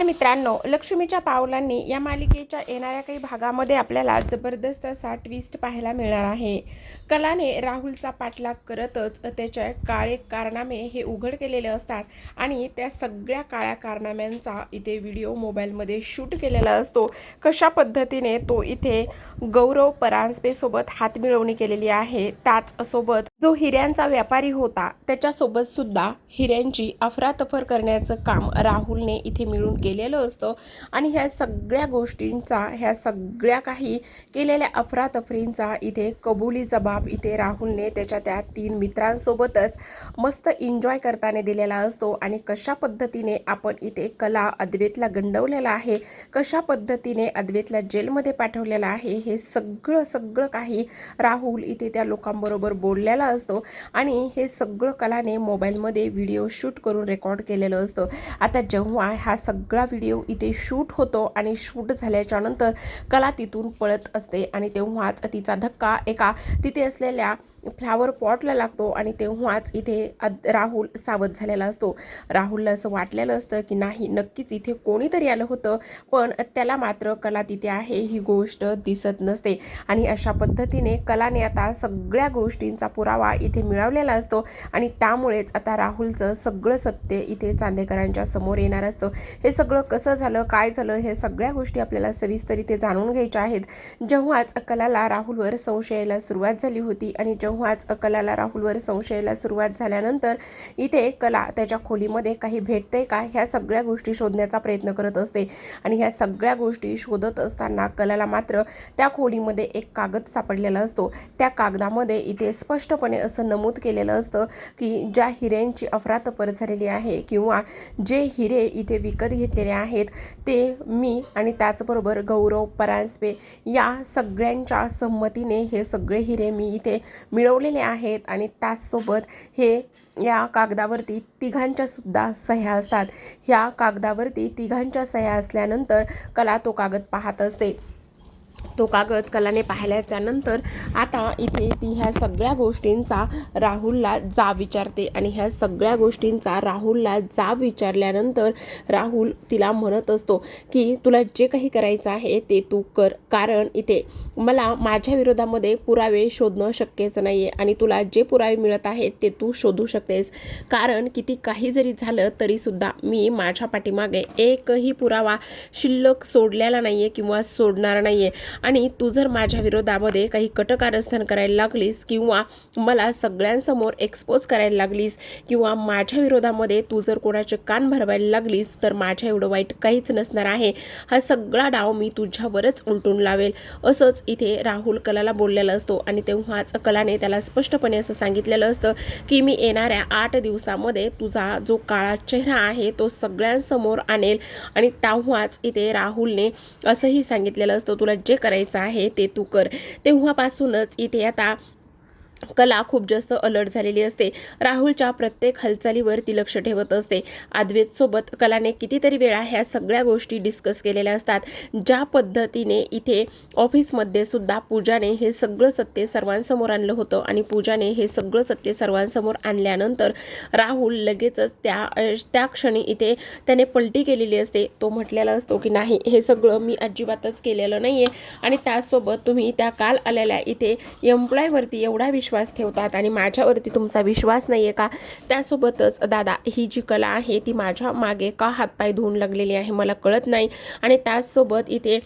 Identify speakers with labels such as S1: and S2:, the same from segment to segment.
S1: नमस्कार मित्रांनो लक्ष्मीच्या पावलांनी या मालिकेच्या येणाऱ्या काही भागामध्ये आपल्याला जबरदस्त असा ट्विस्ट पाहायला मिळणार आहे. कलाने राहुलचा पाठलाग करतच त्याच्या काळे कारनामे हे उघड केलेले असतात आणि त्या सगळ्या काळ्या कारनाम्यांचा इथे व्हिडिओ मोबाईलमध्ये शूट केलेला असतो. कशा पद्धतीने तो इथे गौरव परांजपेसोबत हातमिळवणी केलेली आहे त्याचसोबत जो हिऱ्यांचा व्यापारी होता त्याच्यासोबत सुद्धा हिऱ्यांची अफरातफर करण्याचं काम राहुलने इथे मिळून केलं. केलेलं असतं. आणि ह्या सगळ्या गोष्टींचा ह्या सगळ्या काही केलेल्या अफरातफरींचा इथे कबुली जबाब इथे राहुलने त्याच्या त्या तीन मित्रांसोबतच मस्त एन्जॉय करताना दिलेला असतो. आणि कशा पद्धतीने आपण इथे कला अद्वेतला गंडवलेला आहे कशा पद्धतीने अद्वेतला जेलमध्ये पाठवलेलं आहे हे सगळं सगळं काही राहुल इथे त्या लोकांबरोबर बोललेला असतो. आणि हे सगळं कलाने मोबाईलमध्ये व्हिडिओ शूट करून रेकॉर्ड केलेलं असतं. आता जेव्हा हा सग सगळा व्हिडिओ इथे शूट होतो आणि शूट झाल्याच्यानंतर कला तिथून पळत असते आणि तेव्हाच तिचा धक्का एका तिथे असलेल्या फ्लावर पॉटला लागतो आणि तेव्हाच इथे अद राहुल सावध झालेला असतो. राहुलला असं वाटलेलं असतं की नाही नक्कीच इथे कोणीतरी आलं होतं पण त्याला मात्र कला तिथे आहे ही गोष्ट दिसत नसते. आणि अशा पद्धतीने कलाने आता सगळ्या गोष्टींचा पुरावा इथे मिळवलेला असतो आणि त्यामुळेच आता राहुलचं सगळं सत्य इथे चांदेकरांच्या समोर येणार असतं. हे सगळं कसं झालं काय झालं हे सगळ्या गोष्टी आपल्याला सविस्तर इथे जाणून घ्यायच्या आहेत. जेव्हाच कलाला राहुलवर संशयाला सुरुवात झाली होती आणि जेव्हाच कलाला राहुलवर संशयाला सुरुवात झाल्यानंतर इथे कला त्याच्या खोलीमध्ये काही भेटते का? ह्या सगळ्या गोष्टी शोधण्याचा प्रयत्न करत असते. आणि ह्या सगळ्या गोष्टी शोधत असताना कलाला मात्र त्या खोलीमध्ये एक कागद सापडलेला असतो. त्या कागदामध्ये इथे स्पष्टपणे असं नमूद केलेलं असतं की ज्या हिऱ्यांची अफरातफर झालेली आहे किंवा जे हिरे इथे विकत घेतलेले आहेत ते मी आणि त्याचबरोबर गौरव परांजपे या सगळ्यांच्या संमतीने हे सगळे हिरे मी इथे मिळवलेले आहेत आणि त्याचसोबत हे या कागदावरती तिघांच्या सुद्धा सह्या असतात. ह्या कागदावरती तिघांच्या सह्या असल्यानंतर कला तो कागद पाहत असते. तो कागद कलाने पाहिल्याच्या नंतर आता इथे ती ह्या सगळ्या गोष्टींचा राहुलला जाब विचारते आणि ह्या सगळ्या गोष्टींचा राहुलला जाब विचारल्यानंतर राहुल तिला म्हणत असतो की तुला जे काही करायचं आहे ते तू कर कारण इथे मला माझ्या विरोधामध्ये पुरावे शोधणं शक्यच नाही आहे आणि तुला जे पुरावे मिळत आहेत ते तू शोधू शकतेस. कारण किती काही जरी झालं तरीसुद्धा मी माझ्या पाठीमागे एकही पुरावा शिल्लक सोडलेला नाही आहे किंवा सोडणार नाही आहे आणि तू जर माझ्या विरोधामध्ये काही कटकारस्थान करायला लागलीस किंवा मला सगळ्यांसमोर एक्सपोज करायला लागलीस किंवा माझ्या विरोधामध्ये तू जर कोणाचे कान भरवायला लागलीस तर माझ्या एवढं वाईट काहीच नसणार आहे. हा सगळा डाव मी तुझ्यावरच उलटून लावेल. असंच इथे राहुल कलाला बोललेला असतो आणि तेव्हाच कलाने त्याला स्पष्टपणे असं सांगितलेलं असतं की मी येणाऱ्या आठ दिवसामध्ये तुझा जो काळा चेहरा आहे तो सगळ्यांसमोर आणेल. आणि तेव्हाच इथे राहुलने असंही सांगितलेलं असतं. तुला जे करायचं आहे ते तू कर. तेव्हापासूनच इथे आता कला खूप जास्त अलर्ट झालेली असते. राहुलच्या प्रत्येक हालचालीवर ती लक्ष ठेवत असते. आद्वेतसोबत कलाने कितीतरी वेळा ह्या सगळ्या गोष्टी डिस्कस केलेल्या असतात. ज्या पद्धतीने इथे ऑफिसमध्ये सुद्धा पूजाने हे सगळं सत्य सर्वांसमोर आणलं होतं आणि पूजाने हे सगळं सत्य सर्वांसमोर आणल्यानंतर राहुल लगेचच त्या त्या क्षणी इथे त्याने पलटी केलेली असते. तो म्हटलेला असतो की नाही हे सगळं मी अजिबातच केलेलं नाही आहे आणि त्याचसोबत तुम्ही त्या काल आलेल्या इथे एम्प्लॉयवरती एवढा विश्वास विश्वास ठेवतात आणि माझ्यावरती तुमचा विश्वास नाही आहे का? त्यासोबतच दादा ही जी कला आहे ती माझ्या मागे का हातपाय धुवून लागलेली आहे मला कळत नाही. आणि त्याचसोबत इथे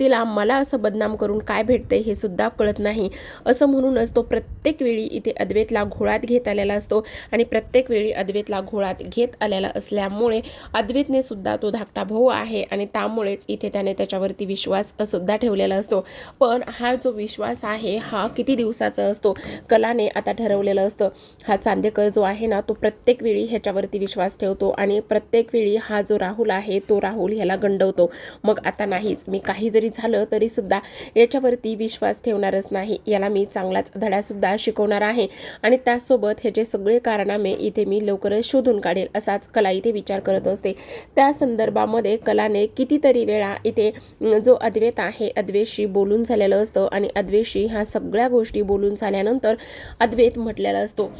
S1: तिला मला असं बदनाम करून काय भेटते हे सुद्धा कळत नाही. असं म्हणूनच तो प्रत्येक वेळी इथे अद्वैतला घोळात घेत आलेला असतो आणि प्रत्येक वेळी अद्वैतला घोळात घेत आलेला असल्यामुळे अद्वैतने सुद्धा तो धाकटा भाऊ आहे आणि त्यामुळेच इथे त्याने त्याच्यावरती विश्वास सुद्धा ठेवलेला असतो. पण हा जो विश्वास आहे हा किती दिवसाचा असतो? कलाने आता ठरवलेलं असतं. हा चांदेकर जो आहे ना तो प्रत्येक वेळी ह्याच्यावरती विश्वास ठेवतो आणि प्रत्येक वेळी हा जो राहुल आहे तो राहुल ह्याला गंडवतो. मग आता नाहीच. मी काही जरी झालं तरीसुद्धा याच्यावरती विश्वास ठेवणारच नाही. याला मी चांगलाच धडासुद्धा शिकवणार आहे. आणि त्याचसोबत ह्याचे सगळे कारणामे इथे मी लवकरच शोधून काढेल असाच कला इथे विचार करत असते. त्या संदर्भामध्ये कलाने कितीतरी वेळा इथे जो अद्वैत आहे अद्वेशी बोलून झालेलं असतं. आणि अद्वैतशी ह्या सगळ्या गोष्टी बोलून झाल्यानंतर अद्वैत म्हटलेला असतो.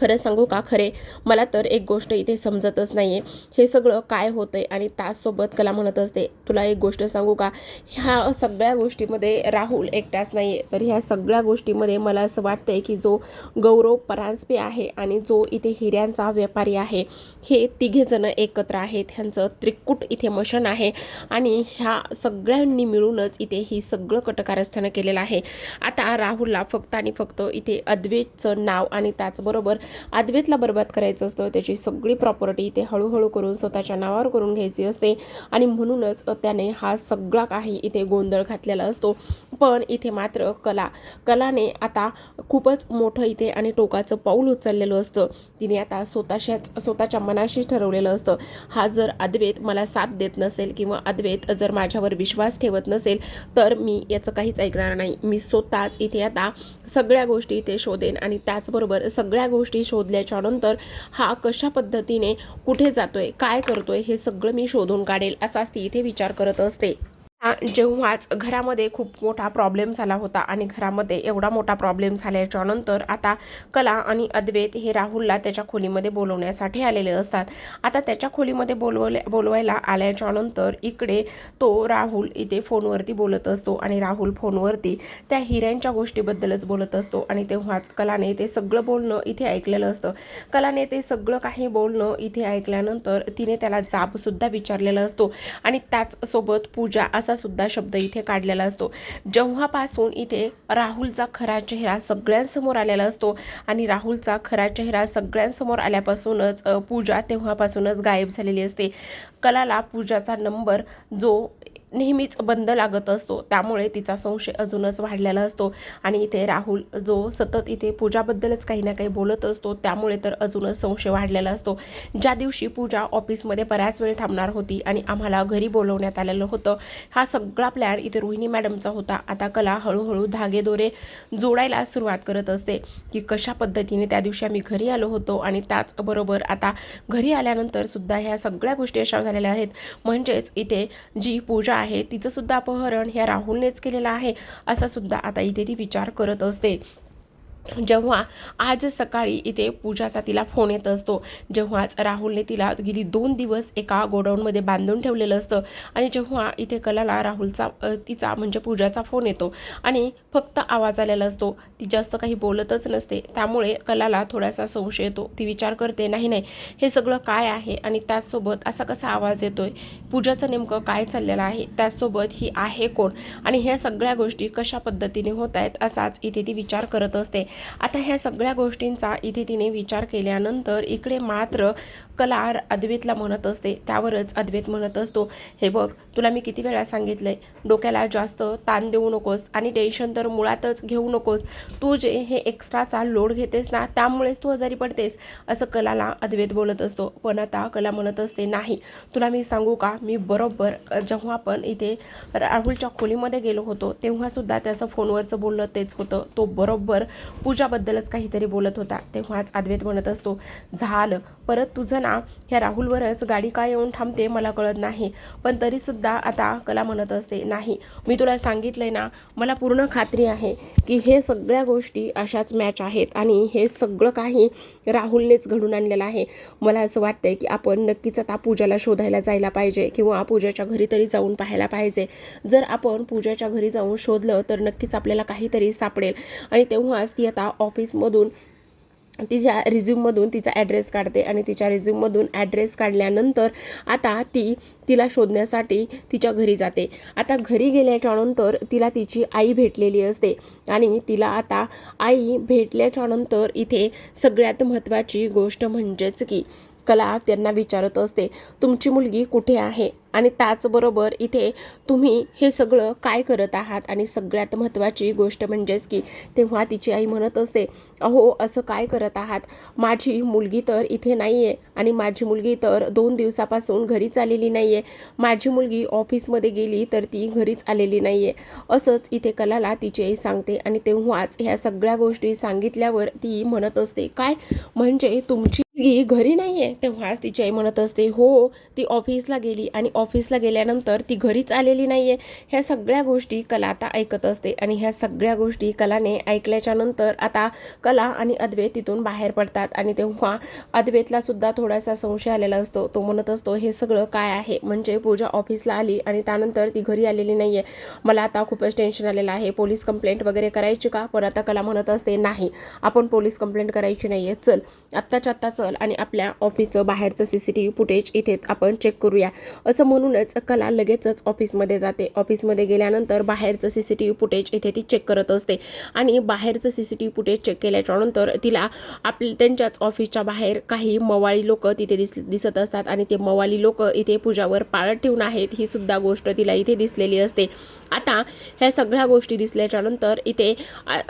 S1: खरं सांगू का? खरे मला तर एक गोष्ट इथे समजतच नाही आहे हे सगळं काय होतं आहे आणि ताससोबत कला म्हणत असते. तुला एक गोष्ट सांगू का? ह्या सगळ्या गोष्टीमध्ये राहुल एकटाच नाही आहे तर ह्या सगळ्या गोष्टीमध्ये मला असं वाटतं आहे की जो गौरव परांजपे आहे आणि जो इथे हिऱ्यांचा व्यापारी आहे हे तिघेजणं एकत्र आहेत. ह्यांचं त्रिकूट इथे मशन आहे आणि ह्या सगळ्यांनी मिळूनच इथे ही सगळं कटकारस्थानं केलेलं आहे. आता राहुलला फक्त आणि फक्त इथे अद्वेतचं नाव आणि त्याचबरोबर अद्वैतला बरबाद करायचं असतं त्याची सगळी प्रॉपर्टी इथे हळूहळू करून स्वतःच्या नावावर करून घ्यायची असते. आणि म्हणूनच त्याने हा सगळा काही इथे गोंधळ घातलेला असतो. पण इथे मात्र कला कलाने आता खूपच मोठं इथे आणि टोकाचं पाऊल उचललेलं असतं. तिने आता स्वतःच्याच स्वतःच्या मनाशी ठरवलेलं असतं. हा जर अद्वैत मला साथ देत नसेल किंवा अद्वैत जर माझ्यावर विश्वास ठेवत नसेल तर मी याचं काहीच ऐकणार नाही. मी स्वतःच इथे आता सगळ्या गोष्टी इथे शोधेन आणि त्याचबरोबर सगळ्या गोष्टी गोष्टी शोधल्याच्यानंतर हा कशा पद्धतीने कुठे जातोय काय करतोय हे सगळं मी शोधून काढेल असाच ती इथे विचार करत असते. जेव्हाच घरामध्ये खूप मोठा प्रॉब्लेम झाला होता आणि घरामध्ये एवढा मोठा प्रॉब्लेम झाल्याच्यानंतर आता कला आणि अद्वैत हे राहुलला त्याच्या खोलीमध्ये बोलवण्यासाठी आलेले असतात. आता त्याच्या खोलीमध्ये बोलवल्या बोलवायला आल्याच्यानंतर इकडे तो राहुल इथे फोनवरती बोलत असतो आणि राहुल फोनवरती त्या हिऱ्यांच्या गोष्टीबद्दलच बोलत असतो आणि तेव्हाच कलाने ते सगळं बोलणं इथे ऐकलेलं असतं. कलाने ते सगळं काही बोलणं इथे ऐकल्यानंतर तिने त्याला जाबसुद्धा विचारलेला असतो आणि त्याचसोबत पूजा असं सुद्धा शब्द इथे काढलेला असतो. जेव्हापासून इथे राहुलचा खरा चेहरा सगळ्यांसमोर आलेला असतो आणि राहुलचा खरा चेहरा सगळ्यांसमोर आल्यापासूनच पूजा तेव्हापासूनच गायब झालेली असते. कलाला पूजाचा नंबर जो नेहमीच बंद लागत असतो. त्यामुळे तिचा संशय अजूनच वाढलेला असतो. आणि इथे राहुल जो सतत इथे पूजाबद्दलच काही ना काही बोलत असतो. त्यामुळे तर अजूनच संशय वाढलेला असतो. ज्या दिवशी पूजा ऑफिसमध्ये बऱ्याच वेळ थांबणार होती आणि आम्हाला घरी बोलवण्यात आलेलं होतं हा सगळा प्लॅन इथे रोहिणी मॅडमचा होता. आता कला हळूहळू धागेदोरे जोडायला सुरुवात करत असते की कशा पद्धतीने त्या दिवशी आम्ही घरी आलो होतो आणि त्याचबरोबर आता घरी आल्यानंतर सुद्धा ह्या सगळ्या गोष्टी अशा झालेल्या आहेत. म्हणजेच इथे जी पूजा आहे तिचं सुद्धा अपहरण ह्या राहुलनेच केलेलं आहे असा सुद्धा आता इथे ती विचार करत असते. जेव्हा आज सकाळी इथे पूजाचा तिला फोन येत असतो जेव्हाच राहुलने तिला गेली दोन दिवस एका गोडाऊनमध्ये बांधून ठेवलेलं असतं आणि जेव्हा इथे कलाला राहुलचा तिचा म्हणजे पूजाचा फोन येतो आणि फक्त आवाज आलेला असतो ती जास्त काही बोलतच नसते त्यामुळे कलाला थोडासा संशय येतो ती विचार करते नाही नाही हे सगळं काय आहे आणि त्याचसोबत असा कसा आवाज येतोय? पूजाचं नेमकं काय चाललेलं आहे? त्याचसोबत ही आहे कोण? आणि ह्या सगळ्या गोष्टी कशा पद्धतीने होत आहेत असाच इथे ती विचार करत असते आता ह्या सगळ्या गोष्टींचा इथे तिने विचार केल्यानंतर इकडे मात्र कला अद्वैतला म्हणत असते. त्यावरच अद्वैत म्हणत असतो हे बघ तुला मी किती वेळा सांगितलंय डोक्याला जास्त ताण देऊ नकोस आणि टेन्शन तर मुळातच घेऊ नकोस. तू जे हे एक्स्ट्राचा लोड घेतेस ना त्यामुळेच तू आजारी पडतेस असं कलाला अद्वैत बोलत असतो. पण आता कला म्हणत असते नाही तुला मी सांगू का मी बरोबर जेव्हा आपण इथे राहुलच्या खोलीमध्ये गेलो होतो तेव्हासुद्धा त्याचं फोनवरचं बोलणं तेच होतं. तो बरोबर पूजाबद्दलच काहीतरी बोलत होता. तेव्हाच अद्वैत म्हणत असतो झालं. परत तुझं ना ह्या राहुलवरच गाडी काय येऊन थांबते मला कळत नाही. पण तरीसुद्धा आता कला म्हणत असते नाही मी तुला सांगितलंय ना मला पूर्ण खात्री आहे की हे सगळ्या गोष्टी अशाच मॅच आहेत आणि हे सगळं काही राहुलनेच घडून आणलेलं आहे. मला असं वाटतंय की आपण नक्कीच आता पूजाला शोधायला जायला पाहिजे किंवा पूजाच्या घरी तरी जाऊन पाहायला पाहिजे. जर आपण पूजाच्या घरी जाऊन शोधलं तर नक्कीच आपल्याला काहीतरी सापडेल आणि तेव्हाच ती आता ऑफिसमधून तिच्या रिझ्यूममधून तिचा ॲड्रेस काढते आणि तिच्या रिझ्यूममधून ॲड्रेस काढल्यानंतर आता ती तिला शोधण्यासाठी तिच्या घरी जाते. आता घरी गेल्याच्यानंतर तिला तिची आई भेटलेली असते आणि तिला आता आई भेटल्याच्यानंतर इथे सगळ्यात महत्त्वाची गोष्ट म्हणजेच की कला त्यांना विचारत असते तुमची मुलगी कुठे आहे? आणि त्याचबरोबर इथे तुम्ही हे सगळं काय करत आहात? आणि सगळ्यात महत्त्वाची गोष्ट म्हणजेच की तेव्हा तिची आई म्हणत असते अहो असं काय करत आहात? माझी मुलगी तर इथे नाही आहे आणि माझी मुलगी तर दोन दिवसापासून घरीच आलेली नाही आहे माझी मुलगी ऑफिसमध्ये गेली तर ती घरीच आलेली नाही आहे असंच इथे कलाला तिची आई सांगते आणि तेव्हाच ह्या सगळ्या गोष्टी सांगितल्यावर ती म्हणत असते काय? म्हणजे तुमची ती घरी नाही आहे तेव्हाच तिची आई म्हणत असते हो ती ऑफिसला गेली आणि ऑफिसला गेल्यानंतर ती घरीच आलेली नाही आहे ह्या सगळ्या गोष्टी कला आता ऐकत असते आणि ह्या सगळ्या गोष्टी कलाने ऐकल्याच्या नंतर आता कला आणि अद्वैत तिथून बाहेर पडतात आणि तेव्हा अद्वैतला सुद्धा थोडासा संशय आलेला असतो. तो म्हणत असतो हे सगळं काय आहे? म्हणजे पूजा ऑफिसला आली आणि त्यानंतर ती घरी आलेली नाही आहे मला आता खूपच टेन्शन आलेलं आहे. पोलीस कंप्लेंट वगैरे करायची का? पण आता कला म्हणत असते नाही आपण पोलीस कंप्लेंट करायची नाही आहे चल आत्ताच्या आत्ता चल आणि आपल्या ऑफिसचं बाहेरचं C C T V footage इथे आपण चेक करूया. असं म्हणूनच कला लगेचच ऑफिसमध्ये जाते. ऑफिसमध्ये गेल्यानंतर बाहेरचं C C T V footage इथे ती चेक करत असते. आणि बाहेरचं C C T V footage check केल्याच्यानंतर तिला आपल्या त्यांच्याच ऑफिसच्या बाहेर काही मवाळी लोक तिथे दिस दिसत असतात. आणि ते मवाली लोक इथे पूजावर पाळत ठेवून आहेत ही सुद्धा गोष्ट तिला इथे दिसलेली असते. आता ह्या सगळ्या गोष्टी दिसल्याच्यानंतर इथे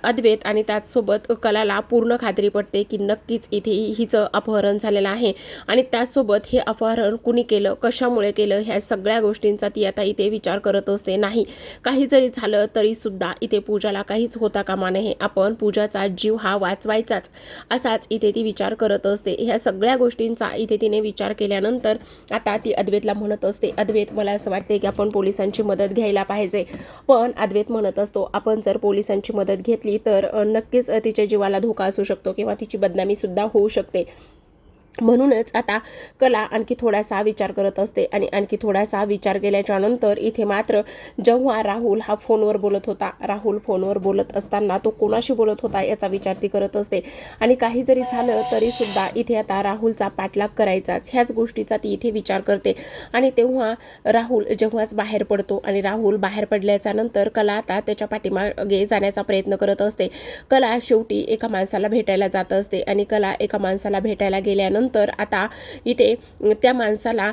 S1: अद्वैत आणि त्याचसोबत कलाला पूर्ण खात्री पडते की नक्कीच इथे हिचं अपहरण झालेलं आहे. आणि त्याचसोबत हे अपहरण कुणी केलं कशामुळे केलं ह्या सगळ्या गोष्टींचा ती आता इथे विचार करत असते नाही. काही जरी झालं तरी सुद्धा इथे पूजाला काहीच होता कामा नये. आपण पूजाचा जीव हा वाचवायचाच असाच इथे ती विचार करत असते. ह्या सगळ्या गोष्टींचा इथे तिने विचार केल्यानंतर आता ती अद्वैतला म्हणत असते अद्वैत मला असं वाटते की आपण पोलिसांची मदत घ्यायला पाहिजे. पण अद्वैत म्हणत असतो आपण जर पोलिसांची मदत घेतली तर नक्कीच तिच्या जीवाला धोका असू शकतो किंवा तिची बदनामी सुद्धा होऊ शकते. म्हणूनच आता कला आणखी थोडासा विचार करत असते आणि आणखी थोडासा विचार केल्याच्यानंतर इथे मात्र जेव्हा राहुल हा फोनवर बोलत होता राहुल फोनवर बोलत असताना तो कोणाशी बोलत होता याचा विचार ती करत असते. आणि काही जरी झालं तरी सुद्धा इथे आता राहुलचा पाठलाग करायचाच ह्याच गोष्टीचा ती इथे विचार करते. आणि तेव्हा राहुल जेव्हाच बाहेर पडतो आणि राहुल बाहेर पडल्याच्या नंतर कला आता त्याच्या पाठीमागे जाण्याचा प्रयत्न करत असते. कला शेवटी एका माणसाला भेटायला जात असते आणि कला एका माणसाला भेटायला गेल्यानंतर आता इथे त्या माणसाला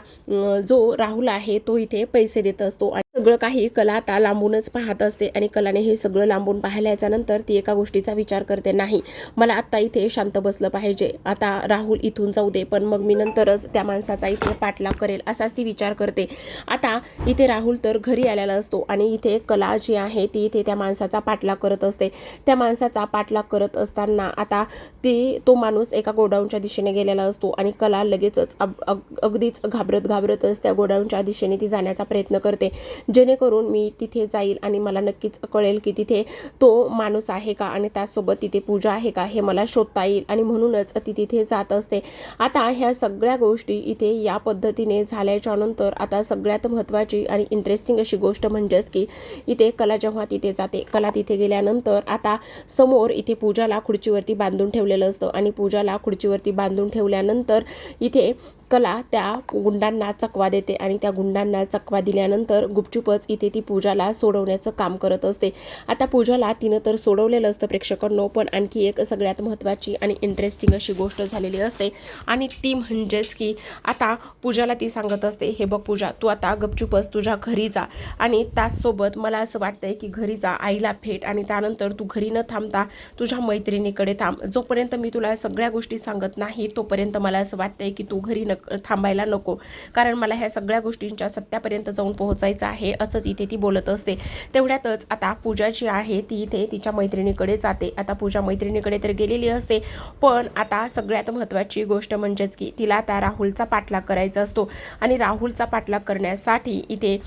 S1: जो राहुल आहे तो इथे पैसे देत असतो सगळं काही कला आता लांबूनच पाहत असते आणि कलाने हे सगळं लांबून पाहिल्याच्या नंतर ती एका गोष्टीचा विचार करते नाही मला आत्ता इथे शांत बसलं पाहिजे. आता राहुल इथून जाऊ दे पण मग मी नंतरच त्या माणसाचा इथे पाठलाग करेल असाच ती विचार करते. आता इथे राहुल तर घरी आलेला असतो आणि इथे कला जी आहे ती इथे त्या माणसाचा पाठलाग करत असते. त्या माणसाचा पाठलाग करत असताना आता ती तो माणूस एका गोडाऊनच्या दिशेने गेलेला असतो आणि कला लगेचच अग- अगदीच घाबरत घाबरतच त्या गोडाऊनच्या दिशेने ती जाण्याचा प्रयत्न करते. जेणेकरून मी तिथे जाईल आणि मला नक्कीच कळेल की तिथे तो माणूस आहे का आणि त्यासोबत तिथे पूजा आहे का हे मला शोधता येईल. आणि म्हणूनच ती तिथे जात असते. आता ह्या सगळ्या गोष्टी इथे या पद्धतीने झाल्याच्यानंतर आता सगळ्यात महत्त्वाची आणि इंटरेस्टिंग अशी गोष्ट म्हणजेच की इथे कला जेव्हा तिथे जाते कला तिथे गेल्यानंतर आता समोर इथे पूजाला खुर्चीवरती बांधून ठेवलेलं असतं. आणि पूजाला खुर्चीवरती बांधून ठेवल्यानंतर इथे कला त्या गुंडांना चकवा देते आणि त्या गुंडांना चकवा दिल्यानंतर गुपचूपच इथे ती पूजाला सोडवण्याचं काम करत असते. आता पूजाला तिनं तर सोडवलेलं असतं प्रेक्षकांनो पण आणखी एक सगळ्यात महत्त्वाची आणि इंटरेस्टिंग अशी गोष्ट झालेली असते आणि ती म्हणजेच की आता पूजाला ती सांगत असते हे बघ पूजा तू आता गपचूपच तुझ्या घरी जा आणि त्याचसोबत मला असं वाटतंय की घरी जा आईला भेट आणि त्यानंतर तू घरी न थांबता तुझ्या मैत्रिणीकडे थांब. जोपर्यंत मी तुला सगळ्या गोष्टी सांगत नाही तोपर्यंत मला असं वाटतंय की तू घरी न थांबायला नको. कारण मला ह्या सगळ्या गोष्टींच्या सत्यापर्यंत जाऊन पोहोचायचं आहे असंच इथे ती बोलत असते. तेवढ्यातच आता पूजा जी आहे ती इथे तिच्या मैत्रिणीकडे जाते. आता पूजा मैत्रिणीकडे तर गेलेली असते. पण आता सगळ्यात महत्त्वाची गोष्ट म्हणजेच की तिला त्या राहुलचा पाठलाग करायचा असतो. आणि राहुलचा पाठलाग करण्यासाठी इथे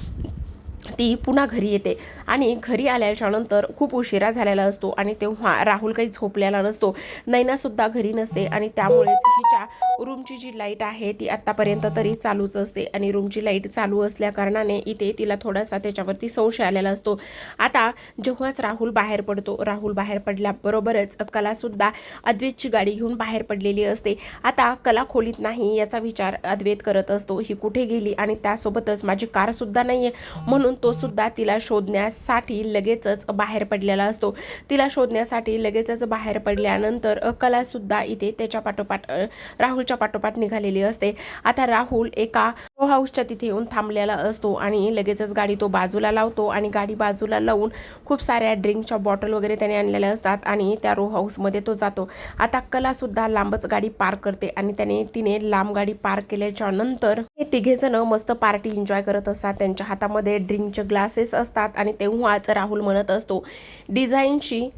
S1: ती पुन्हा घरी येते. आणि घरी आल्याच्यानंतर खूप उशिरा झालेला असतो आणि तेव्हा राहुल काही झोपलेला नसतो. नैनासुद्धा घरी नसते आणि त्यामुळेच हिच्या रूमची जी लाइट आहे ती आत्तापर्यंत तरी चालूच असते आणि रूमची लाइट चालू असल्या कारणाने इथे तिला थोडासा त्याच्यावरती संशय आलेला असतो. आता जेव्हाच राहुल बाहेर पडतो राहुल बाहेर पडल्याबरोबरच कलासुद्धा अद्वैतची गाडी घेऊन बाहेर पडलेली असते. आता कला खोलीत नाही याचा विचार अद्वैत करत असतो. ही कुठे गेली आणि त्यासोबतच माझी कारसुद्धा नाही आहे म्हणून तो सुद्धा तिला शोधण्यासाठी लगेचच बाहेर पडलेला असतो. तिला शोधण्यासाठी लगेचच बाहेर पडल्यानंतर कलासुद्धा इथे त्याच्या पाठोपाठ राहुलच्या पाठोपाठ निघालेली असते. आता राहुल एका रो हाऊसच्या तिथे येऊन थांबलेला असतो आणि लगेचच गाडी तो बाजूला लावतो आणि गाडी बाजूला लावून खूप साऱ्या ड्रिंकच्या बॉटल वगैरे त्याने आणलेल्या असतात आणि त्या रो हाऊसमध्ये तो जातो. आता कलासुद्धा लांबच गाडी पार्क करते आणि त्याने तिने लांब गाडी पार्क केल्याच्यानंतर हे तिघेजण मस्त पार्टी एन्जॉय करत असतात. त्यांच्या हातामध्ये ड्रिंकचे ग्लासेस असतात आणि तेव्हाच राहुल म्हणत असतो डिझाईनची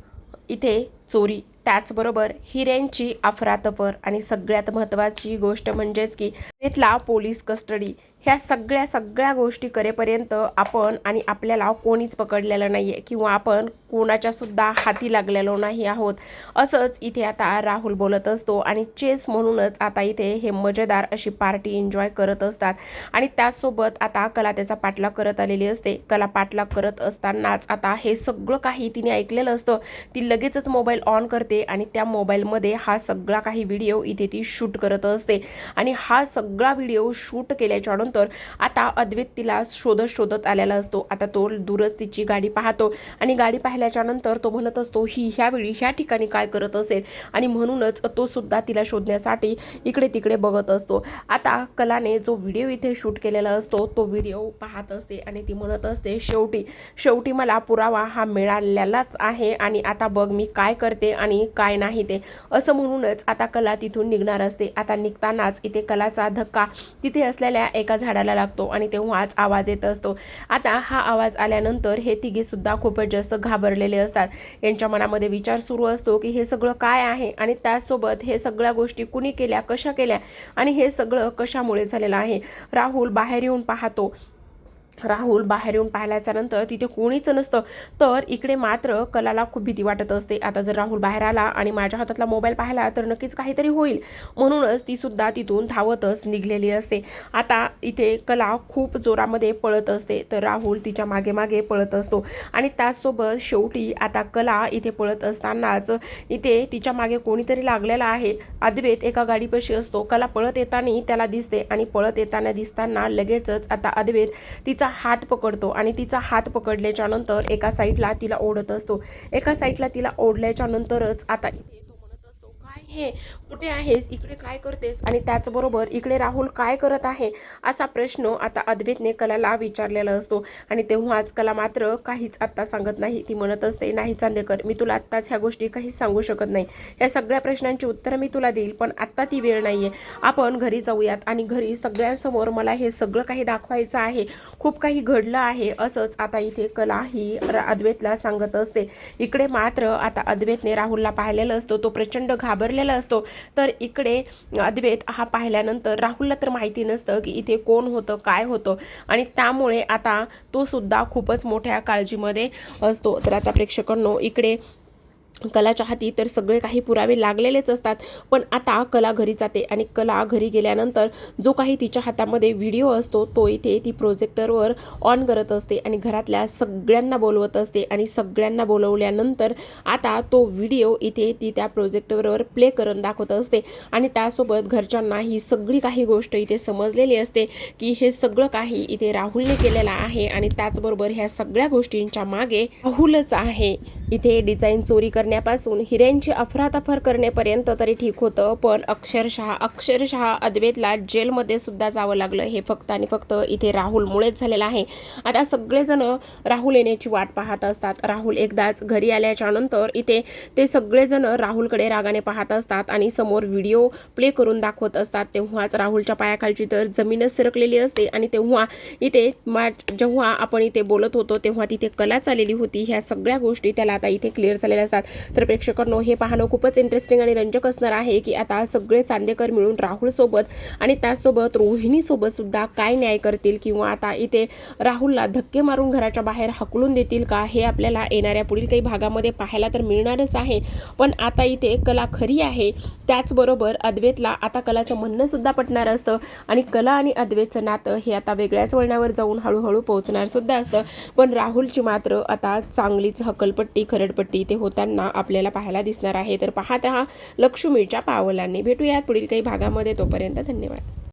S1: इथे चोरी त्याचबरोबर हिऱ्यांची अफरातफर आणि सगळ्यात महत्त्वाची गोष्ट म्हणजेच की तिथला पोलीस कस्टडी. ह्या सगळ्या सगळ्या गोष्टी करेपर्यंत आपण आणि आपल्याला कोणीच पकडलेलं नाही आहे किंवा आपण कोणाच्यासुद्धा हाती लागलेलो नाही आहोत असंच इथे आता राहुल बोलत असतो आणि चेस म्हणूनच आता इथे हे मजेदार अशी पार्टी एन्जॉय करत असतात. आणि त्याचसोबत आता कला त्याचा पाठलाग करत आलेली असते. कला पाठलाग करत असतानाच आता हे सगळं काही तिने ऐकलेलं असतं. ती लगेचच मोबाईल ऑन करते आणि त्या मोबाईलमध्ये हा सगळा काही व्हिडिओ इथे ती शूट करत असते. आणि हा सगळा व्हिडिओ शूट केल्याच्या नंतर आता अद्वैत तिला शोधत शोधत आलेला असतो. आता तो दूरच तिची गाडी पाहतो आणि गाडी पाहिल्याच्या नंतर तो म्हणत असतो ही ह्यावेळी ह्या ठिकाणी काय करत असेल? आणि म्हणूनच तो सुद्धा तिला शोधण्यासाठी इकडे तिकडे बघत असतो. आता कलाने जो व्हिडिओ इथे शूट केलेला असतो तो व्हिडिओ पाहत असते आणि ती म्हणत असते शेवटी शेवटी मला पुरावा हा मिळालेलाच आहे आणि आता बघ मी काय करते आणि काय नाही ते. असं म्हणूनच आता कला तिथून निघणार असते. आता निघतानाच इथे कलाचा धक्का तिथे असलेल्या एका झाडाला लागतो आणि तेव्हाच आवाज येत असतो. आता हा आवाज आल्यानंतर हे तिघे सुद्धा खूपच जास्त घाबरलेले असतात. यांच्या मनामध्ये विचार सुरू असतो की हे सगळं काय आहे आणि त्याचसोबत हे सगळ्या गोष्टी कुणी केल्या कशा केल्या आणि हे सगळं कशामुळे झालेलं आहे? राहुल बाहेर येऊन पाहतो. राहुल बाहेर येऊन पाहिल्याच्या नंतर तिथे कोणीच नसतं. तर इकडे मात्र कलाला खूप भीती वाटत असते. आता जर राहुल बाहेर आला आणि माझ्या हातातला मोबाईल पाहिला तर नक्कीच काहीतरी होईल. म्हणूनच ती सुद्धा तिथून धावतच निघलेली असते. आता इथे कला खूप जोरामध्ये पळत असते. तर राहुल तिच्यामागे मागे पळत असतो. आणि त्याचसोबत शेवटी आता कला इथे पळत असतानाच इथे तिच्यामागे कोणीतरी लागलेला आहे. अद्वैत एका गाडीपाशी असतो. कला पळत येताना त्याला दिसते आणि पळत येताना दिसताना लगेचच आता अद्वैत तिचा हात पकडतो आणि तिचा हात पकडल्याच्यानंतर एका साईडला तिला ओढत असतो. एका साईडला तिला ओढल्याच्यानंतरच आता इथे तो म्हणत असतो काय हे कुठे आहेस? इकडे काय करतेस? आणि त्याचबरोबर इकडे राहुल काय करत आहे? असा प्रश्न आता अद्वैतने कलाला विचारलेला असतो. आणि तेव्हाच कला मात्र काहीच आत्ता सांगत नाही. ती म्हणत असते नाही चांदेकर मी तुला आत्ताच ह्या गोष्टी काहीच सांगू शकत नाही. या सगळ्या प्रश्नांची उत्तरं मी तुला देईल पण आत्ता ती वेळ नाही आहे आपण घरी जाऊयात आणि घरी सगळ्यांसमोर मला हे सगळं काही दाखवायचं आहे. खूप काही घडलं आहे असंच आता इथे कला ही अद्वेतला अद्वैतला सांगत असते. इकडे मात्र आता अद्वैतने राहुलला पाहिलेलं असतो. तो प्रचंड घाबरलेला असतो. तर इकडे अद्वैत हा पाहिल्यानंतर राहुलला तर माहिती नसतं की इथे कोण होतं काय होतं. आणि त्यामुळे आता तो सुद्धा खूपच मोठ्या काळजीमध्ये असतो. तर आता प्रेक्षकांनो इकडे कलाच्या हाती तर सगळे काही पुरावे लागलेलेच असतात. पण आता कला घरी जाते आणि कला घरी गेल्यानंतर जो काही तिच्या हातामध्ये व्हिडिओ असतो तो इथे ती प्रोजेक्टरवर ऑन करत असते आणि घरातल्या सगळ्यांना बोलवत असते आणि सगळ्यांना बोलवल्यानंतर आता तो व्हिडिओ इथे ती त्या प्रोजेक्टरवर प्ले करून दाखवत असते आणि त्यासोबत घरच्यांना ही सगळी काही गोष्ट इथे समजलेली असते की हे सगळं काही इथे राहुलने केलेलं आहे आणि त्याचबरोबर ह्या सगळ्या गोष्टींच्या मागे राहुलच आहे. इथे डिझाईन चोरी करण्यापासून हिऱ्यांची अफरातफर करण्यापर्यंत तरी ठीक होतं पण अक्षरशः अक्षरशः अद्वेतला जेलमध्ये सुद्धा जावं लागलं. हे फक्त आणि फक्त इथे राहुलमुळेच झालेलं आहे. आता सगळेजण राहुल येण्याची वाट पाहत असतात. राहुल एकदाच घरी आल्याच्यानंतर इथे ते सगळेजण राहुलकडे रागाने पाहत असतात आणि समोर व्हिडिओ प्ले करून दाखवत असतात. तेव्हाच राहुलच्या पायाखालची तर जमीनच सरकलेली असते आणि तेव्हा इथे मा जेव्हा आपण इथे बोलत होतो तेव्हा तिथे कलाच आलेली होती. ह्या सगळ्या गोष्टी त्याला आता इथे क्लिअर झालेले असतात. तर प्रेक्षकांनो हे पाहणं खूपच इंटरेस्टिंग आणि रंजक असणार आहे की आता सगळे चांदेकर मिळून राहुलसोबत आणि त्याचसोबत रोहिणीसोबत सुद्धा काय न्याय करतील किंवा आता इथे राहुलला धक्के मारून घराच्या बाहेर हकलून देतील का हे आपल्याला येणाऱ्या पुढील काही भागामध्ये पाहायला तर मिळणारच आहे. पण आता इथे कला खरी आहे. त्याचबरोबर अद्वैतला आता कलाचं म्हणणं सुद्धा पटणार असतं आणि कला आणि अद्वैतचं नातं हे आता वेगळ्याच वळणावर जाऊन हळूहळू पोहोचणार सुद्धा असतं. पण राहुलची मात्र आता चांगलीच हकलपट्टी खरडपट्टी इथे होताना आपल्याला पाहायला दिसणार आहे. तर पाहत राहा लक्ष्मीच्या पावलांनी. भेटूयात पुढील काही भागामध्ये. तोपर्यंत धन्यवाद.